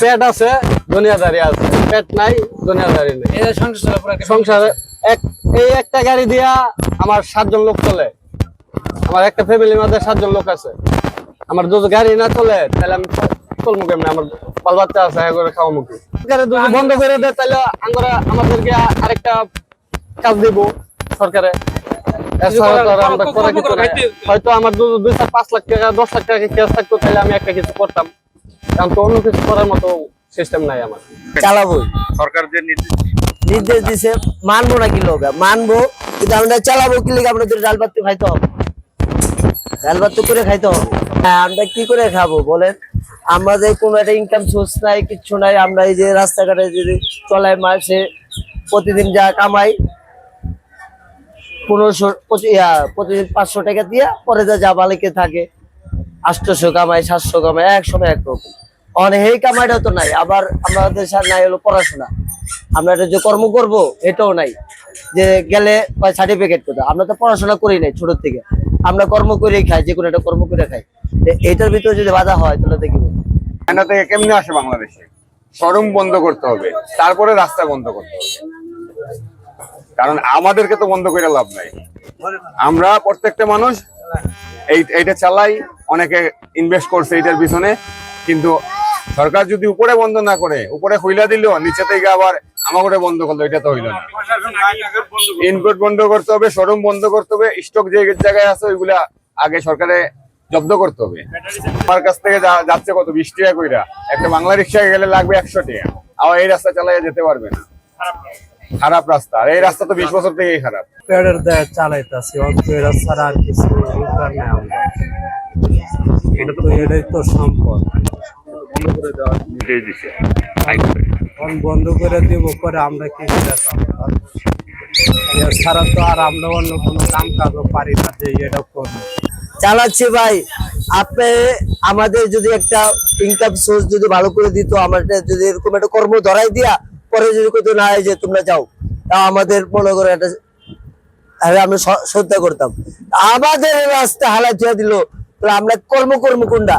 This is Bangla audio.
পেট আছে দুনিয়াদারি আছে। পেট নাই দুনিয়াদারি নেই। এই সংসার এক এই একটা গাড়ি দিয়া আমার সাতজন লোক চলে। আমার একটা ফ্যামিলির মধ্যে সাতজন লোক আছে। আমার যদি গাড়ি না চলে তাহলে আমি চলবো কেমনে? আমার বাল বাচ্চা আছে করে খাওয়া মুখে গাড়ি যদি বন্ধ করে দেয় তাহলে আমরা আমাদেরকে আরেকটা কাজ দিব সরকারে। হয়তো আমার দুই চার পাঁচ লাখ টাকা দশ লাখ টাকা কেস থাকতো তাহলে আমি একটা কিছু করতাম। কারণ তো অন্য কিছু করার মতো সিস্টেম নাই আমার। চালাবোই সরকার যে নির্দেশ নির্দেশ দিছে মানবো না কি লোক? মানবো কিন্তু আমরা চালাবো কি ডাল ভাত তো খাইতে হবে। ডাল ভাত করে খাইতে হবে। হ্যাঁ আমরা কি করে খাব বলেন? আমাদের কোনো একটা ইনকাম সোর্স নাই কিচ্ছু নাই। আমরা এই যে রাস্তাঘাটে যদি চলাই মাসে প্রতিদিন যা কামাই পনেরোশো প্রতিদিন পাঁচশো টাকা দিয়ে পরে যা যা বালিকে থাকে আটশোশো কামাই সাতশো কামাই এক সময় একরকম। এই কামাইটাও তো নাই, আবার আমাদের নাই হলো পড়াশোনা। আমরা এটা যে কর্ম করব, এটাও নাই। যে গেলে সার্টিফিকেট কোথাও আমরা তো পড়াশোনা করি নাই ছোট থেকে। আমরা কর্ম করেই খাই, যে কোনো একটা কর্ম করে খাই। এটার ভিতরে যদি বাধা হয়, তাহলে দেখি। থেকে কেমনে আসে বাংলাদেশে? শোরুম বন্ধ করতে হবে, তারপরে রাস্তা বন্ধ করতে হবে। কারণ আমাদেরকে তো বন্ধ করে লাভ নাই। আমরা প্রত্যেকটা মানুষ, এই, এইটা চালাই, অনেকে ইনভেস্ট করছে এটার পিছনে, কিন্তু সরকার যদি উপরে বন্ধ না করে উপরে হইলা দিল নিচে থেকে আবার আমাকে বন্ধ করল এটা তো হইল না। ইনপুট বন্ধ করতে হবে শোরুম বন্ধ করতে হবে স্টক যে জায়গায় আছে ওইগুলা আগে সরকারে জব্দ করতে হবে। আমার কাছ থেকে যা- যাচ্ছে কত বিশ টাকা কইরা। একটা বাংলা রিক্সায় গেলে লাগবে একশো টাকা। আবার এই রাস্তা চালাইয়া যেতে পারবে না। খারাপ রাস্তা। আর এই রাস্তা তো বিশ বছর থেকেই খারাপ। পেড়ের দেয় চালাইতেছি ছাড়া আর কিছু উপায় নেই আমরা। বন্ধ করে দিব আমরা কি? এছাড়া তো আর আমরা অন্য কোনো কাম পারি না যে এটা করব। চালাচ্ছি ভাই, আপনি আমাদের যদি একটা ইনকাম সোর্স যদি ভালো করে দিত, আমাদের যদি এরকম একটা কর্ম ধরাই দিয়া, পরে যদি কত না যে তোমরা যাও, তাও আমাদের মনে করে একটা আমরা শ্রদ্ধা করতাম। আমাদের রাস্তা হালা দিয়া দিল আমরা কর্ম কর্ম কোনটা?